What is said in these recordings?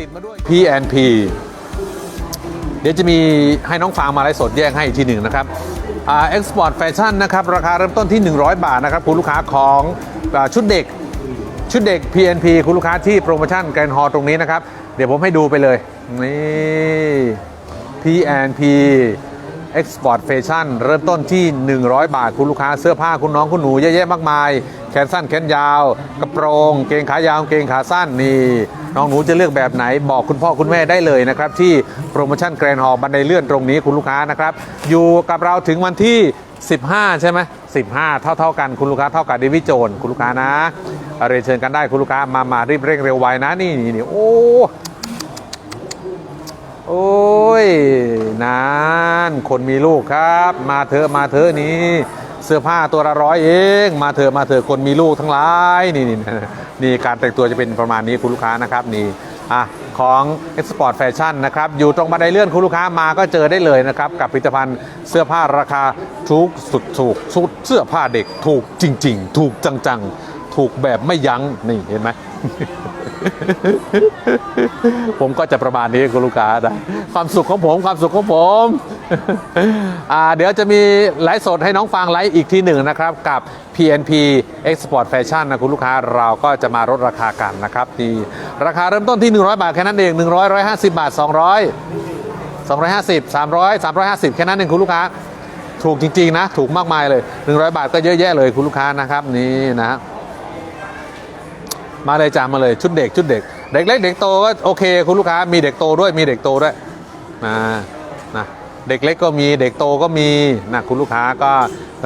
ติดมาด้วย P&P เดี๋ยวจะมีให้น้องฟางมาไลฟ์สดแยกให้อีกทีหนึ่งนะครับอ่าเอ็กซ์พอร์ตแฟชั่นะครับ ราคาเริ่มต้นที่ 100 บาทนะครับ คุณลูกค้าของอชุดเด็กชุดเด็ก PNP คุณลูกค้าที่โปรโมชั่นแกรนฮอลตรงนี้นะครับ เดี๋ยวผมให้ดูไปเลย นี่ PNP Export Fashion เริ่มต้นที่ 100 บาทคุณลูกค้าเสื้อผ้าคุณน้องคุณหนูเยอะแยะมากมาย แขนสั้นแขนยาว กระโปรง เกงขายาวเกงขาสั้นนี่น้องหนูจะเลือกแบบไหนบอกคุณพ่อคุณแม่ได้เลยนะครับ ที่โปรโมชั่นแกรนฮอลบันไดเลื่อนตรงนี้คุณลูกค้านะครับ อยู่กับเราถึงวันที่ 15 ใช่ไหม15 เท่าเท่าๆกันคุณลูกค้าเท่ากับเดวิดโจนคุณลูกค้านะเรียนเชิญกันได้คุณลูกค้ามามารีบเร่งเร็วไวนะนี่นี่โอ้ โอ้ยนานคนมีลูกครับ มาเถอะมาเถอะนี่เสื้อผ้าตัวละร้อยเอง มาเถอะมาเถอะคนมีลูกทั้งหลายนี่นี่นี่การแต่งตัวจะเป็นประมาณนี้คุณลูกค้านะครับนี่อะของ Export Fashion นะครับ อยู่ตรงบันไดเลื่อนคุณลูกค้ามาก็เจอได้เลยนะครับ กับผลิตภัณฑ์เสื้อผ้าราคาถูกสุดถูกสุดเสื้อผ้าเด็กถูกจริง ๆ ถูกจังๆ ถูกแบบไม่ยั้งนี่เห็นไหมผมก็จะประมาณนี้คุณลูกค้านะความสุขของผมความสุขของผมอ่าเดี๋ยวจะมีไลฟ์สดให้น้องฟังไลฟ์อีกทีหนึ่งนะครับ กับ PNP Export Fashion นะคุณลูกค้าเราก็จะมาลดราคากันนะครับนี่ราคาเริ่มต้นที่ 100 บาทแค่นั้นเอง 100 150 บาท 200 250 300 350 แค่นั้นเองคุณลูกค้า ถูกจริง ๆ นะ ถูกมากมายเลย 100 บาทก็เยอะแยะเลยคุณลูกค้านะครับนี่นะ มาเลยจ้ามาเลยชุดเด็กชุดเด็ก เด็กเล็กเด็กโตก็โอเค คุณลูกค้ามีเด็กโตด้วยมีเด็กโตด้วยนะนะเด็กเล็กก็มีเด็กโตก็มีนะคุณลูกค้าก็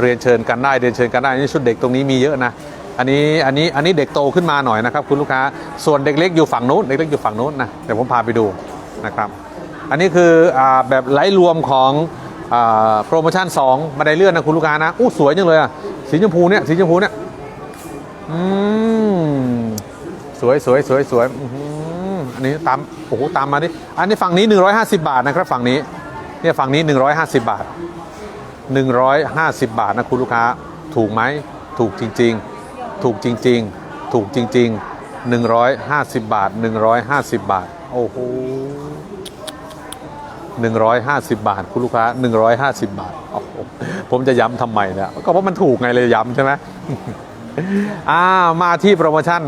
เรียนเชิญกันได้เรียนเชิญกันได้นี่ชุดเด็กตรงนี้มีเยอะนะอันนี้อันนี้อันนี้เด็กโตขึ้นมาหน่อยนะครับ คุณลูกค้าส่วนเด็กเล็กอยู่ฝั่งนู้นเด็กเล็กอยู่ฝั่งนู้นนะเดี๋ยวผมพาไปดูนะครับ อันนี้คืออแบบไลฟ์รวมของโปรโมชั่น2บันไดเลื่อนนะคุณลูกค้านะอู้สวยจังเลยอะสีชมพูเนี่ยสีชมพูเนี่ยอืม สวยสวยสวยสวยอันนี้ตามโอ้โหตามมาดิอันนี้ฝั่งนี้ 150 บาทนะครับฝั่งนี้เนี่ยฝั่งนี้ 150 บาท 150 บาทนะคุณลูกค้า ถูกไหมถูกจริง ๆ ถูกจริง ๆ ถูกจริง ๆ 150 บาท 150 บาท โอ้โห150 บาท คุณลูกค้า 150 บาทโอ้โหผมจะย้ำทำไมเนี่ยก็เพราะมันถูกไงเลยย้ำใช่ไหมอ่ามาที่โปรโมชั่น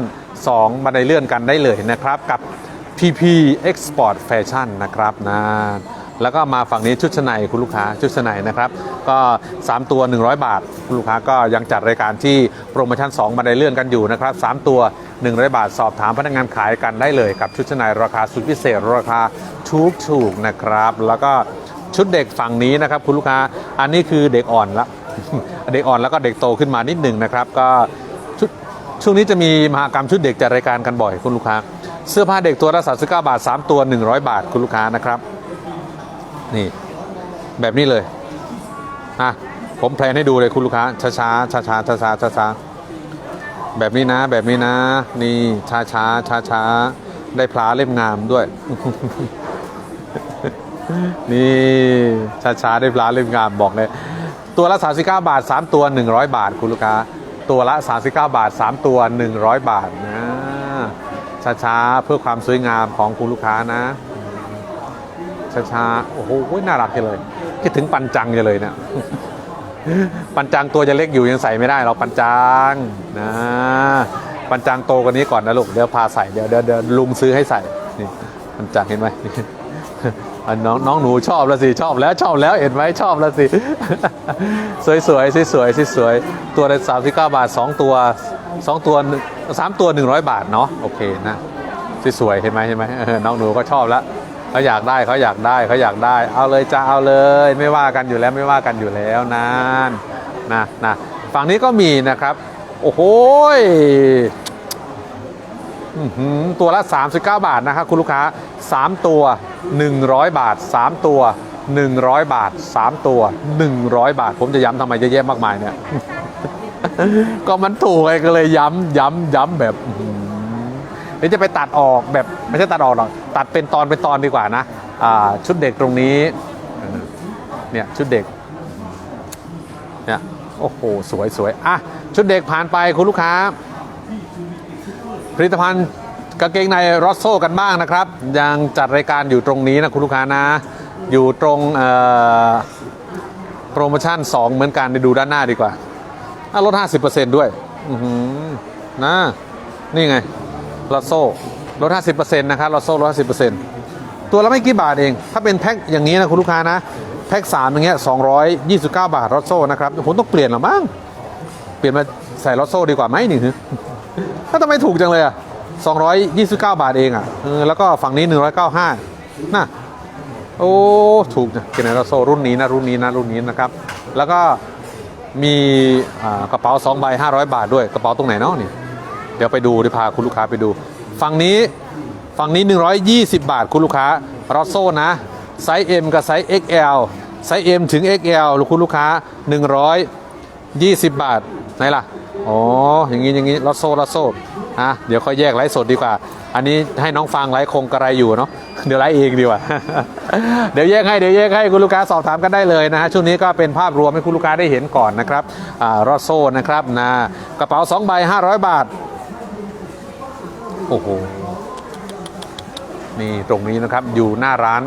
2 บันไดเลื่อนกันได้เลยนะครับ กับ PP Export Fashion นะครับนะแล้วก็มาฝั่งนี้ชุดชั้นในคุณลูกค้าชุดชั้นในนะครับ ก็ 3 ตัว 100 บาท คุณลูกค้าก็ยังจัดรายการที่โปรโมชั่น 2 บันไดเลื่อนกันอยู่นะครับ 3 ตัว 100 บาท สอบถามพนักงานขายกันได้เลยกับชุดชั้นในราคาสุดพิเศษราคาถูกถูกๆนะครับ แล้วก็ชุดเด็กฝั่งนี้นะครับ คุณลูกค้าอันนี้คือเด็กอ่อนละเด็กอ่อนแล้วก็เด็กโตขึ้นมานิดหนึ่งนะครับ ก็ ช่วงนี้จะมีมหากรรมชุดเด็กจัดรายการกันบ่อยคุณลูกค้า เสื้อผ้าเด็กตัวละ39บาท 3 ตัว 100 บาทคุณลูกค้านะครับ นี่แบบนี้เลยอะผมแพลนให้ดูเลยคุณลูกค้าช้าช้าช้าช้าช้าช้าช้าช้าแบบนี้นะ แบบนี้นะ นี่ช้าช้าช้าช้าได้พลาเล่มงามด้วย นี่ช้าช้าได้ปลาเล่มงามบอกเลยตัวละ39บาท 3 ตัว 100 บาทคุณลูกค้า ตัวละ 39 บาท 3 ตัว 100 บาทนะช้าๆ เพื่อความสวยงามของคุณลูกค้านะช้าๆ โอ้โห น่ารักจังเลย คิดถึงปันจังจังเลยเนี่ยปันจังตัวจะเล็กอยู่ยังใส่ไม่ได้หรอกปันจังนะปันจังโตกว่านี้ก่อนนะลูกเดี๋ยวพาใส่เดี๋ยวเดี๋ยวลุงซื้อให้ใส่นี่ปันจังเห็นไหม อันน้องน้องหนูชอบแล้วสิชอบแล้วชอบแล้วเห็นไหมชอบแล้วสิสวยสวยสวยสวยสวยสวยตัวละสามสิบเก้าบาทสองตัวสองตัวสามตัวหนึ่งร้อยบาทเนาะโอเคนะสวยสวยเห็นไหมเห็นไหมน้องหนูก็ชอบแล้วเขาอยากได้เขาอยากได้เขาอยากได้ เอาเลยจะเอาเลย ไม่ว่ากันอยู่แล้วไม่ว่ากันอยู่แล้วนั่นนะนะฝั่งนี้ก็มีนะครับ โอ้โห ตัวละ 39 บาทนะครับคุณลูกค้า 3 ตัว 100 บาท 3 ตัว 100 บาท 3 ตัว 100 บาท ผมจะย้ำทำไมเยอะแยะมากมายเนี่ย ก็มันถูกไงก็เลยย้ำย้ำย้ำแบบอื้อหือเดี๋ยวจะไปตัดออกแบบไม่ใช่ตัดออกหรอกตัดเป็นตอนเป็นตอนดีกว่านะชุดเด็กตรงนี้เออเนี่ยชุดเด็กเนี่ยโอ้โหสวยสวยอะชุดเด็กผ่านไปคุณลูกค้า ผลิตภัณฑ์กางเกงในรอสโซกันบ้างนะครับ ยังจัดรายการอยู่ตรงนี้นะคุณลูกค้านะ อยู่ตรงโปรโมชั่น 2 เหมือนกันไปดูด้านหน้าดีกว่าลด 50%ด้วยอือหือนะนี่ไงลอสโซลด 50%นะครับลอสโซลด 50%ตัวละไม่กี่บาทเอง ถ้าเป็นแพ็คอย่างนี้นะคุณลูกค้านะ แพ็ค3อย่างเงี้ย229 บาทลอสโซนะครับผมต้องเปลี่ยนหรอมั้งเปลี่ยนมาใส่ลอตโซ่ดีกว่าไหมนี่ ถ้าทำไมถูกจังเลยอะ229 บาทเองอะเออแล้วก็ฝั่งนี้ 195น่ะโอ้ ถูกนะเกนลอตโซรุ่นนี้นะ รุ่นนี้นะ รุ่นนี้นะครับ แล้วก็มีกระเป๋า2ใบ500 บาทด้วย กระเป๋าตรงไหนเนาะนี่ เดี๋ยวไปดูดี๋ยวพาคุณลูกค้าไปดู ฝั่งนี้ ฝั่งนี้ 120 บาทคุณลูกค้ารอโซ่นะ ไซส์ M กับไซส์ XL ไซส์ M ถึง XL คุณลูกค้า 120 บาท ไหนล่ะ อ๋อ อย่างนี้อย่างนี้ลอตโซ่ลอตโซ่อะเดี๋ยวค่อยแยกไลฟ์สดดีกว่า อันนี้ให้น้องฟังไลฟ์คงกระไรอยู่เนาะ เดี๋ยวไลฟ์เองดีกว่า เดี๋ยวแยกให้ เดี๋ยวแยกให้คุณลูกค้าสอบถามกันได้เลยนะฮะ ช่วงนี้ก็เป็นภาพรวมให้คุณลูกค้าได้เห็นก่อนนะครับอ่ารอตโซ่นะครับนะ กระเป๋า2ใบ500 บาท โอ้โห นี่ตรงนี้นะครับ อยู่หน้าร้าน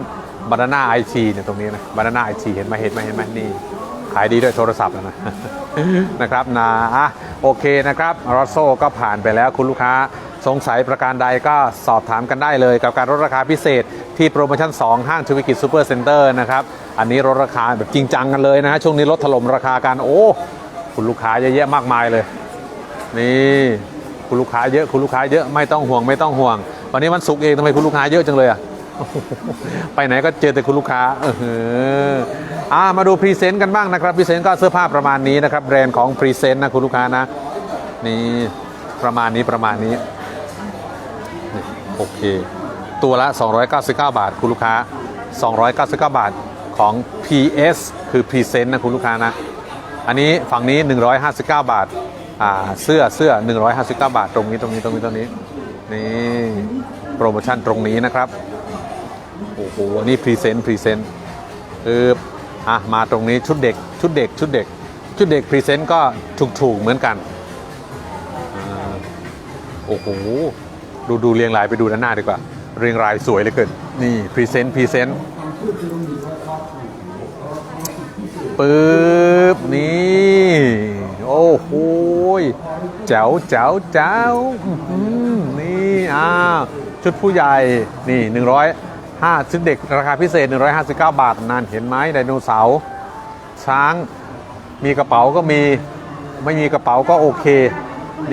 บานาน่าไอทีเนี่ยตรงนี้นะบานาน่าไอทีเห็นไหมเห็นไหมเห็นไหมนี่ ขายดีด้วยโทรศัพท์นะนะครับนะอะโอเคนะครับรอโซก็ผ่านไปแล้วคุณลูกค้าสงสัยประการใดก็สอบถามกันได้เลยกับการลดราคาพิเศษที่โปรโมชั่น 2 ห้างทวิกิจซูเปอร์เซ็นเตอร์นะครับ อันนี้ลดราคาแบบจริงจังกันเลยนะฮะช่วงนี้ลดถล่มราคากันโอ้ คุณลูกค้าเยอะแยะมากมายเลย นี่คุณลูกค้าเยอะคุณลูกค้าเยอะไม่ต้องห่วงไม่ต้องห่วง วันนี้วันศุกร์เองทำไมคุณลูกค้าเยอะจังเลยอะ ไปไหนก็เจอแต่คุณลูกค้าเอออ่ามาดูพรีเซนต์กันบ้างนะครับพรีเซนต์ก็เสื้อผ้าประมาณนี้นะครับแบรนด์ของพรีเซนต์นะคุณลูกค้านะนี่ประมาณนี้ประมาณนี้โอเค ตัวละ 299 บาท คุณลูกค้า 299 บาทของ PS คือพรีเซนต์นะคุณลูกค้านะ อันนี้ฝั่งนี้ 159 บาทอ่าเสื้อเสื้อ 159 บาท ตรงนี้ตรงนี้ตรงนี้ตรงนี้นี่โปรโมชั่นตรงนี้นะครับ โอ้โหนี่พรีเซนต์พรีเซนต์เอออะมาตรงนี้ชุดเด็กชุดเด็กชุดเด็ก ชุดเด็กพรีเซนต์ก็ถูกๆเหมือนกันอโอ้โหดูดูเรียงรายไปดูด้านหน้าดีกว่า เรียงรายสวยเลยเกินนี่พรีเซนต์พรีเซนต์ปึ๊บนี่ โอ้โหแจ๋วแจ๋วแจ๋วนี่อ้าวชุดผู้ใหญ่นี่หนึ่งร้อย 5ชุดเด็กราคาพิเศษ 159 บาทนั่นเห็นไหมไดโนเสาร์ช้างมีกระเป๋าก็มีไม่มีกระเป๋าก็โอเค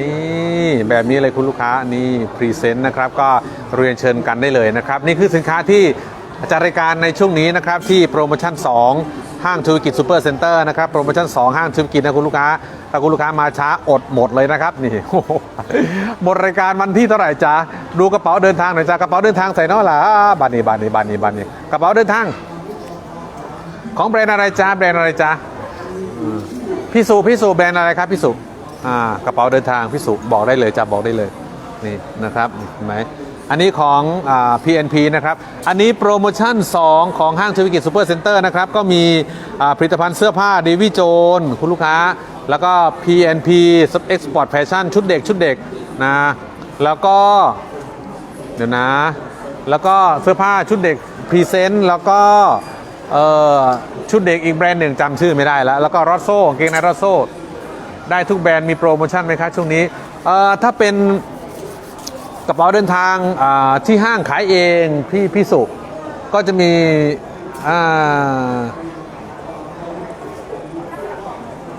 นี่แบบนี้เลยคุณลูกค้านี่พรีเซนต์นะครับก็เรียนเชิญกันได้เลยนะครับ นี่คือสินค้าที่จัดรายการในช่วงนี้นะครับที่โปรโมชั่น 2 ห้างธุรกิจซูเปอร์เซ็นเตอร์นะครับโปรโมชั่น 2 ห้างธุรกิจนะคุณลูกค้าถ้าคุณลูกค้ามาช้าอดหมดเลยนะครับนี่หมดรายการวันที่เท่าไหร่จ๊ะดูกระเป๋าเดินทางหน่อยจ้ากระเป๋าเดินทางใส่น้อล่ะบานนี้บานนี้บานนี้บานนี้กระเป๋าเดินทาง ของแบรนด์อะไรจ้าแบรนด์อะไรจ้าพี่สุพี่สุแบรนด์อะไรครับพี่สุอ่ากระเป๋าเดินทางพี่สุบอกได้เลยจะบอกได้เลยนี่นะครับเห็นไหม อันนี้ของอ PNP นะครับ อันนี้โปรโมชั่น 2 ของห้างธุรกิจซูเปอร์เซ็นเตอร์นะครับ ก็มีผลิตภัณฑ์เสื้อผ้าเดวิโจนคุณลูกค้า แล้วก็ PNP Export Fashion ชุดเด็กชุดเด็กนะ แล้วก็ เดี๋ยวนะ แล้วก็เสื้อผ้าชุดเด็กพรีเซนต์แล้วก็เออชุดเด็กอีกแบรนด์หนึ่งจำชื่อไม่ได้แล้ว แล้วก็รอสโซ่เกงในรอสโซ่ได้ทุกแบรนด์มีโปรโมชั่นไหมครับช่วงนี้ถ้าเป็น กระเป๋าเดินทางที่ห้างขายเองพี่พี่สุก็จะมี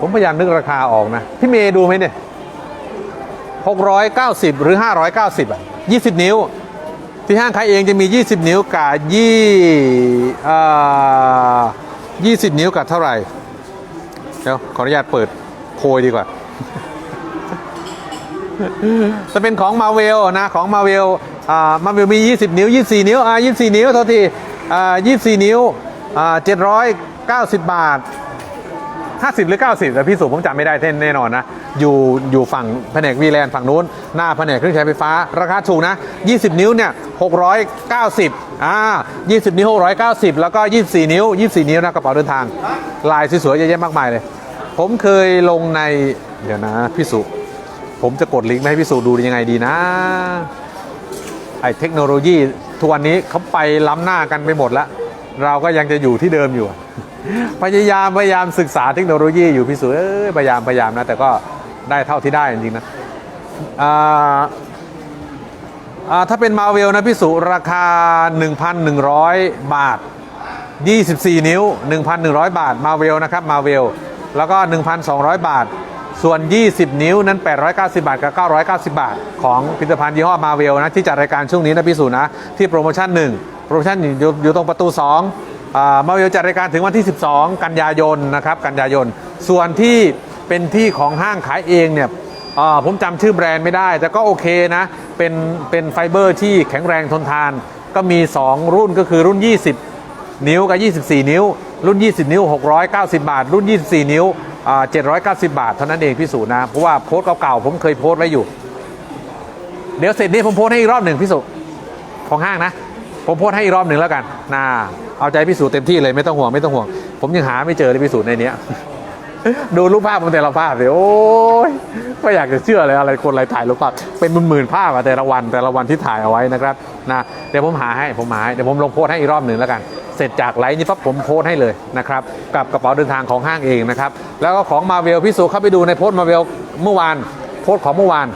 ผมพยายามนึกราคาออกนะ พี่เมย์ดูไหมเนี่ย690 หรือ 590 อะ 20 นิ้ว ที่ห้างขายเองจะมี 20 นิ้วกับยี่อ่า20นิ้วกับเท่าไหร่ เดี๋ยว ขออนุญาตเปิดโพยดีกว่า จะเป็นของมาเวลนะของมาเวลอ่ามาเวลมี 20 นิ้ว 24 นิ้วอ่า24 นิ้วโทษทีอ่า24 นิ้วอ่า790 บาท 50 หรือ 90แต่พี่สุผมจำไม่ได้แน่นอนนะ อยู่อยู่ฝั่งแผนกวีแลนด์ฝั่งนู้น หน้าแผนกเครื่องใช้ไฟฟ้า ราคาถูกนะ 20 นิ้วเนี่ย 690อ่า20 นิ้ว 690 แล้วก็ 24 นิ้ว 24 นิ้วนะกระเป๋าเดินทาง ลายสวยๆเยอะแยะมากมายเลย ผมเคยลงใน เดี๋ยวนะพี่สุ ผมจะกดลิงก์มาให้พี่สุดูยังไงดีนะ ไอ้เทคโนโลยีทุกวันนี้เขาไปล้ำหน้ากันไปหมดแล้ว เราก็ยังจะอยู่ที่เดิมอยู่ พยายามพยายามศึกษาเทคโนโลยีอยู่พี่สุเอ้ยพยายามพยายามนะ แต่ก็ได้เท่าที่ได้จริงๆนะถ้าเป็นมาเวลนะพี่สุราคา 1,100 บาท 24 นิ้ว 1,100 บาทมาเวลนะครับมาเวลแล้วก็ 1,200 บาท ส่วน 20 นิ้วนั้น 890 บาท กับ 990 บาท ของผลิตภัณฑ์ยี่ห้อมาเวลนะ ที่จัดรายการช่วงนี้นะพี่สุนะ ที่โปรโมชั่น 1 โปรโมชั่นอยู่อยู่ตรงประตู2อ่ามาเวลจัดรายการถึงวันที่ 12 กันยายนนะครับกันยายน ส่วนที่เป็นที่ของห้างขายเองเนี่ยอ่าผมจำชื่อแบรนด์ไม่ได้ แต่ก็โอเคนะ เป็นเป็นไฟเบอร์ที่แข็งแรงทนทาน ก็มี 2 รุ่นก็คือรุ่น 20 นิ้วกับ 24 นิ้ว รุ่น 20 นิ้ว 690 บาท รุ่น 24 นิ้ว 790 บาท เท่านั้นเองพี่สุนะ เพราะว่าโพสต์เก่าๆ ผมเคยโพสต์ไว้อยู่ เดี๋ยวเสร็จนี้ผมโพสต์ให้อีกรอบหนึ่งพี่สุของห้างนะ ผมโพสต์ให้อีกรอบหนึ่งแล้วกันนะเอาใจพี่สุเต็มที่เลยไม่ต้องห่วงไม่ต้องห่วง ผมยังหาไม่เจอเลยพี่สุในนี้ดูรูปภาพผมแต่ละภาพเลยโอ้ยไม่อยากจะเชื่อเลยอะไรคนอะไรถ่ายรูปภาพเป็นหมื่นๆภาพอะแต่ละวันแต่ละวันที่ถ่ายเอาไว้นะครับนะเดี๋ยวผมหาให้ผมหาให้เดี๋ยวผมลงโพสต์ให้อีกรอบหนึ่งแล้วกัน เสร็จจากไลฟ์นี้ปั๊บผมโพสต์ให้เลยนะครับกับกระเป๋าเดินทางของห้างเองนะครับแล้วก็ของมาเวลพี่สุเข้าไปดูในโพสต์มาเวลเมื่อวานโพสต์ของเมื่อวาน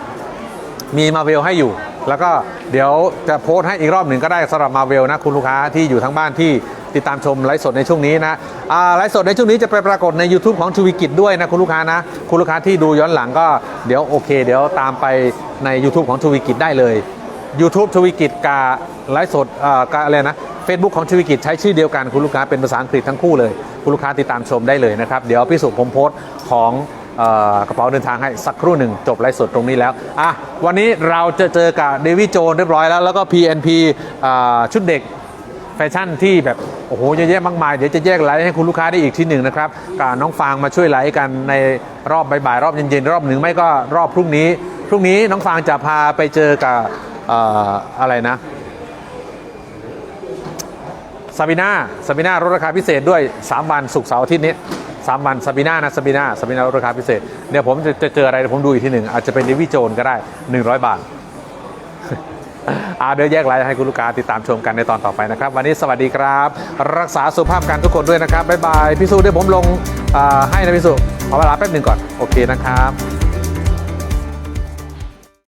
มีมาเวลให้อยู่ แล้วก็เดี๋ยวจะโพสต์ให้อีกรอบหนึ่งก็ได้สำหรับมาเวลนะคุณลูกค้าที่อยู่ทั้งบ้านที่ติดตามชมไลฟ์สดในช่วงนี้นะอ่าไลฟ์สดในช่วงนี้จะไปปรากฏใน YouTube ของชูวิกิจด้วยนะคุณลูกค้านะ คุณลูกค้าที่ดูย้อนหลังก็เดี๋ยวโอเค เดี๋ยวตามไปใน YouTube ของชูวิกิจได้เลย YouTube ชูวิกิจกับไลฟ์สดอ่อกับอะไรนะ Facebook ของชูวิกิจใช้ชื่อเดียวกันคุณลูกค้าเป็นภาษาอังกฤษทั้งคู่เลย คุณลูกค้าติดตามชมได้เลยนะครับ เดี๋ยวพี่สุผมโพสต์ของกระเป๋าเดินทางให้สักครู่หนึ่งจบไลฟ์สดตรงนี้แล้วอะวันนี้เราจะเจอกับเดวิดโจนเรียบร้อยแล้ว แล้วก็ PNP อ่าชุดเด็กแฟชั่นที่แบบ โอ้โหเยอะแยะมากมาย เดี๋ยวจะแยกไลฟ์ให้คุณลูกค้าได้อีกที่หนึ่งนะครับกับน้องฟางมาช่วยไลฟ์กันในรอบบ่ายๆรอบเย็นๆ รอบหนึ่งไม่ก็รอบพรุ่งนี้ พรุ่งนี้น้องฟางจะพาไปเจอกับออะไรนะ ซาบิน่าซาบิน่าลดราคาพิเศษด้วย 3 วันศุกเสาร์อาทิตย์นี้ 3 วันซาบิน่านะซาบิน่าซาบิน่าลดราคาพิเศษเดี๋ยวผมจะจะเจออะไรผมดูอีกทีหนึ่งอาจจะเป็นเดวิโจนก็ได้ 100 บาทอาเดี๋ยวแยกไลน์ให้คุณลูกค้าติดตามชมกันในตอนต่อไปนะครับ วันนี้สวัสดีครับ รักษาสุขภาพกันทุกคนด้วยนะครับบ๊ายบายพี่สุเดี๋ยวผมลงให้นะพี่สุขอเวลาแป๊บหนึ่งก่อนโอเคนะครับ